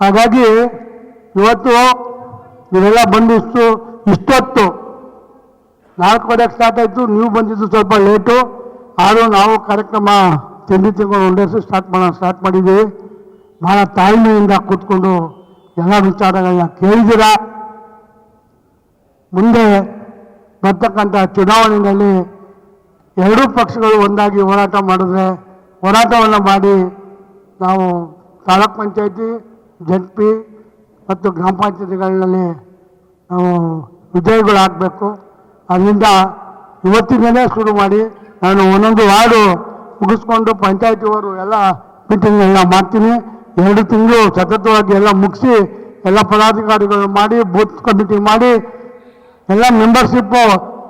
ಹಾಗಾಗಿ ಇವತ್ತು ನೀವೆಲ್ಲ ಬಂದಿಷ್ಟು ಇಷ್ಟೊತ್ತು ನಾಲ್ಕುವರೆಗೆ ಸ್ಟಾರ್ಟ್ ಆಯಿತು, ನೀವು ಬಂದಿದ್ದು ಸ್ವಲ್ಪ ಲೇಟು ಆದರೂ ನಾವು ಕಾರ್ಯಕ್ರಮ ತಿಂಡಿ ತಿಂಗಳು ಒಂದೇಸಿ ಸ್ಟಾರ್ಟ್ ಮಾಡೋಣ ಸ್ಟಾರ್ಟ್ ಮಾಡಿದ್ವಿ. ಭಾಳ ತಾಳ್ಮೆಯಿಂದ ಕೂತ್ಕೊಂಡು ಎಲ್ಲ ವಿಚಾರಗಳನ್ನ ಕೇಳಿದ್ದೀರಾ? ಮುಂದೆ ಬರ್ತಕ್ಕಂಥ ಚುನಾವಣೆಯಲ್ಲಿ ಎರಡೂ ಪಕ್ಷಗಳು ಒಂದಾಗಿ ಹೋರಾಟ ಮಾಡಿದ್ರೆ, ಹೋರಾಟವನ್ನು ಮಾಡಿ ನಾವು ತಾಲೂಕ್ ಪಂಚಾಯತಿ ಜಡ್ ಮತ್ತು ಗ್ರಾಮ ಪಂಚಾಯತಿಗಳಲ್ಲಿ ನಾವು ವಿಜಯಗಳಾಗಬೇಕು. ಅದರಿಂದ ಇವತ್ತಿಂದಲೇ ಶುರು ಮಾಡಿ ನಾನು ಒಂದೊಂದು ವಾರ್ಡು ಮುಗಿಸ್ಕೊಂಡು ಪಂಚಾಯತಿಯವರು ಎಲ್ಲ ಮೀಟಿಂಗ್ ಎಲ್ಲ ಮಾಡ್ತೀನಿ. ಎರಡು ತಿಂಗಳು ಸತತವಾಗಿ ಎಲ್ಲ ಮುಗಿಸಿ ಎಲ್ಲ ಪದಾಧಿಕಾರಿಗಳು ಮಾಡಿ, ಬೂತ್ ಕಮಿಟಿ ಮಾಡಿ, ಎಲ್ಲ ಮೆಂಬರ್ಶಿಪ್ಪು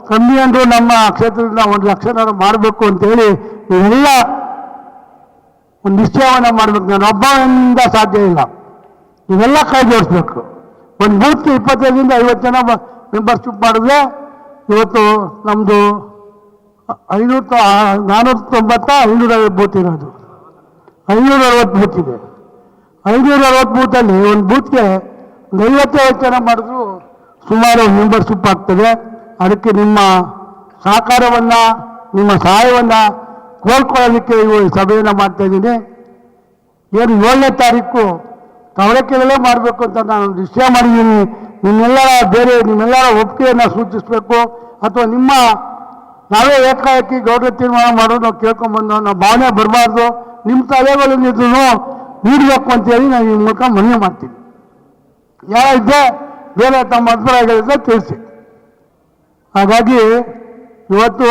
ಕಮ್ಮಿ ಅಂದರೂ ನಮ್ಮ ಕ್ಷೇತ್ರದಿಂದ ಒಂದು ಲಕ್ಷನಾರು ಮಾಡಬೇಕು ಅಂತೇಳಿ ಎಲ್ಲ ಒಂದು ನಿಶ್ಚಯವನ್ನು ಮಾಡಬೇಕು. ನಾನು ಒಬ್ಬನಿಂದ ಸಾಧ್ಯ ಇಲ್ಲ. ನೀವೆಲ್ಲ ಕೈ ಜೋಡಿಸ್ಬೇಕು ಒಂದು ಮೂರ್ತಿ ಇಪ್ಪತ್ತೈದರಿಂದ ಐವತ್ತು ಜನ ಮೆಂಬರ್ಶಿಪ್ ಮಾಡಿದ್ರೆ ಇವತ್ತು ನಮ್ಮದು ಐನೂರ ನಾನೂರ ತೊಂಬತ್ತ, ಐನೂರ ಐವತ್ತು ಬೂತ್ ಇರೋದು. ಐನೂರ ಅರವತ್ತು ಬೂತ್ ಇದೆ. ಐನೂರ ಅರವತ್ತು ಬೂತಲ್ಲಿ ಒಂದು ಬೂತ್ಗೆ ಒಂದು ಐವತ್ತೈವತ್ತು ಜನ ಮಾಡಿದ್ರು ಸುಮಾರು ಮೆಂಬರ್ಶಿಪ್ ಆಗ್ತದೆ. ಅದಕ್ಕೆ ನಿಮ್ಮ ಸಹಕಾರವನ್ನು, ನಿಮ್ಮ ಸಹಾಯವನ್ನು ಕೋರ್ಕೊಳ್ಳೋದಕ್ಕೆ ಇವು ಸಭೆಯನ್ನು ಮಾಡ್ತಾ ಇದ್ದೀನಿ. ಏನು ಏಳನೇ ತಾರೀಕು ಕವಳಕೆಗಳೇ ಮಾಡಬೇಕು ಅಂತ ನಾನು ನಿಶ್ಚಯ ಮಾಡಿದ್ದೀನಿ. ನಿಮ್ಮೆಲ್ಲರ ಬೇರೆ, ನಿಮ್ಮೆಲ್ಲರ ಒಪ್ಪಿಗೆಯನ್ನು ಸೂಚಿಸಬೇಕು. ಅಥವಾ ನಿಮ್ಮ ನಾವೇ ಏಕಾಏಕಿ ಗೌರವ ತೀರ್ಮಾನ ಮಾಡೋದು ನಾವು ಕೇಳ್ಕೊಂಬಂದು ನಾವು ಭಾವನೆ ಬರಬಾರ್ದು. ನಿಮ್ಮ ಸಲಹೆಗಳನ್ನಿದ್ರು ನೀಡಬೇಕು ಅಂತೇಳಿ ನಾನು ಈ ಮೂಲಕ ಮನವಿ ಮಾಡ್ತೀನಿ. ಯಾರಿದ್ದೆ ಬೇರೆ ತಮ್ಮ ಅಭಿಪ್ರಾಯಗಳಿಂದ ತಿಳಿಸಿ. ಹಾಗಾಗಿ ಇವತ್ತು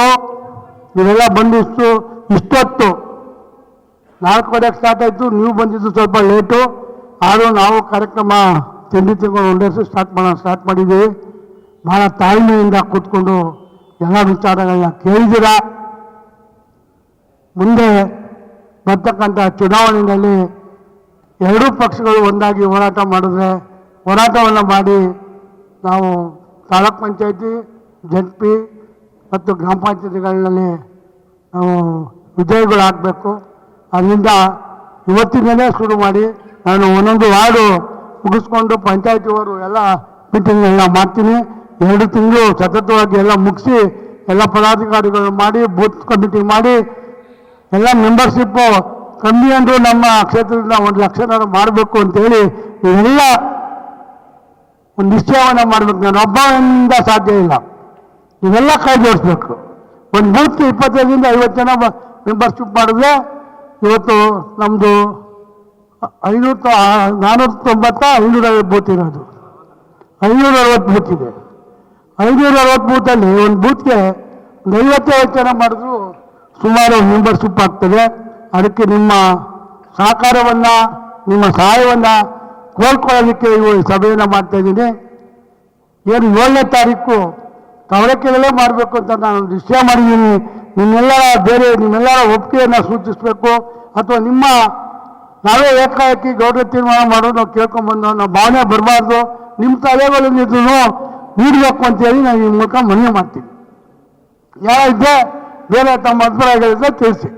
ನೀವೆಲ್ಲ ಬಂದಿಷ್ಟು ಇಷ್ಟೊತ್ತು ನಾಲ್ಕುವರೆಗೆ ಸ್ಟಾರ್ಟ್ ಆಯಿತು. ನೀವು ಬಂದಿದ್ದು ಸ್ವಲ್ಪ ಲೇಟು ಆದರೂ ನಾವು ಕಾರ್ಯಕ್ರಮ ತಿಂಡಿ ತಿಂಗಳು ಸ್ಟಾರ್ಟ್ ಮಾಡೋಣ ಸ್ಟಾರ್ಟ್ ಮಾಡಿದ್ವಿ. ಭಾಳ ತಾಳ್ಮೆಯಿಂದ ಕೂತ್ಕೊಂಡು ಎಲ್ಲ ವಿಚಾರಗಳನ್ನ ಕೇಳಿದ್ದೀರಾ? ಮುಂದೆ ಬರ್ತಕ್ಕಂಥ ಚುನಾವಣೆಯಲ್ಲಿ ಎರಡೂ ಪಕ್ಷಗಳು ಒಂದಾಗಿ ಹೋರಾಟ ಮಾಡಿದ್ರೆ ಹೋರಾಟವನ್ನು ಮಾಡಿ ನಾವು ತಾಲೂಕ್ ಪಂಚಾಯತಿ ಜಡ್ ಪಿ ಮತ್ತು ಗ್ರಾಮ ಪಂಚಾಯತಿಗಳಲ್ಲಿ ನಾವು ವಿಜಯಗಳಾಗಬೇಕು. ಅದರಿಂದ ಇವತ್ತಿನಲ್ಲೇ ಶುರು ಮಾಡಿ ನಾನು ಒಂದೊಂದು ವಾರ್ಡು ಮುಗಿಸ್ಕೊಂಡು ಪಂಚಾಯತಿಯವರು ಎಲ್ಲ ಮೀಟಿಂಗ್ ಎಲ್ಲ ಮಾಡ್ತೀನಿ. ಎರಡು ತಿಂಗಳು ಸತತವಾಗಿ ಎಲ್ಲ ಮುಗಿಸಿ ಎಲ್ಲ ಪದಾಧಿಕಾರಿಗಳು ಮಾಡಿ ಬೂತ್ ಕಮಿಟಿ ಮಾಡಿ, ಎಲ್ಲ ಮೆಂಬರ್ಶಿಪ್ಪು ಕಮ್ಮಿ ಅಂದರೂ ನಮ್ಮ ಕ್ಷೇತ್ರದಿಂದ ಒಂದು ಲಕ್ಷನಾದ್ರು ಮಾಡಬೇಕು ಅಂತೇಳಿ ಇವೆಲ್ಲ ಒಂದು ನಿಶ್ಚಯವನ್ನು ಮಾಡಬೇಕು. ನಾನು ಒಬ್ಬನಿಂದ ಸಾಧ್ಯ ಇಲ್ಲ. ಇವೆಲ್ಲ ಕೈ ಜೋಡಿಸ್ಬೇಕು. ಒಂದು ಬೂತ್ ಇಪ್ಪತ್ತೈದರಿಂದ ಐವತ್ತು ಜನ ಮೆಂಬರ್ಶಿಪ್ ಮಾಡಿದ್ರೆ ಇವತ್ತು ನಮ್ಮದು ಐನೂರ ನಾನ್ನೂರ ತೊಂಬತ್ತ ಐನೂರ ಬೂತ್ ಇರೋದು ಐನೂರ ಅರವತ್ತು ಬೂತ್ ಇದೆ ಐನೂರ ಅರವತ್ತು ಬೂತಲ್ಲಿ ಒಂದು ಬೂತ್ಗೆ ಒಂದು ಐವತ್ತೈದು ಜನ ಮಾಡಿದ್ರು ಸುಮಾರು ಮೆಂಬರ್ಶಿಪ್ ಆಗ್ತದೆ ಅದಕ್ಕೆ ನಿಮ್ಮ ಸಹಕಾರವನ್ನು, ನಿಮ್ಮ ಸಹಾಯವನ್ನು ಕೋಲ್ಕೊಳ್ಳೋದಕ್ಕೆ ಇವು ಸಭೆಯನ್ನು ಮಾಡ್ತಾ ಇದ್ದೀನಿ. ಏನು ಏಳನೇ ತಾರೀಕು ಕವಳಕೆಗಳೇ ಮಾಡಬೇಕು ಅಂತ ನಾನು ನಿಶ್ಚಯ ಮಾಡಿದ್ದೀನಿ. ನಿಮ್ಮೆಲ್ಲರ ಬೇರೆ, ನಿಮ್ಮೆಲ್ಲರ ಒಪ್ಪಿಗೆಯನ್ನು ಸೂಚಿಸಬೇಕು. ಅಥವಾ ನಿಮ್ಮ ನಾವೇ ಏಕಾಏಕಿ ಗೌರವ ತೀರ್ಮಾನ ಮಾಡೋದು, ನಾವು ಕೇಳ್ಕೊಂಡ್ಬಂದು ನಾವು ಭಾವನೆ ಬರಬಾರ್ದು ನಿಮ್ಮ ಸಲಹೆಗಳನ್ನಿದ್ರು ನೀಡಬೇಕು ಅಂತೇಳಿ ನಾನು ಈ ಮೂಲಕ ಮನವಿ ಮಾಡ್ತೀನಿ ಯಾರಿದ್ದೆ ಬೇರೆ ತಮ್ಮ ಅಭಿಪ್ರಾಯಗಳಿದ್ರೆ ತಿಳಿಸಿ.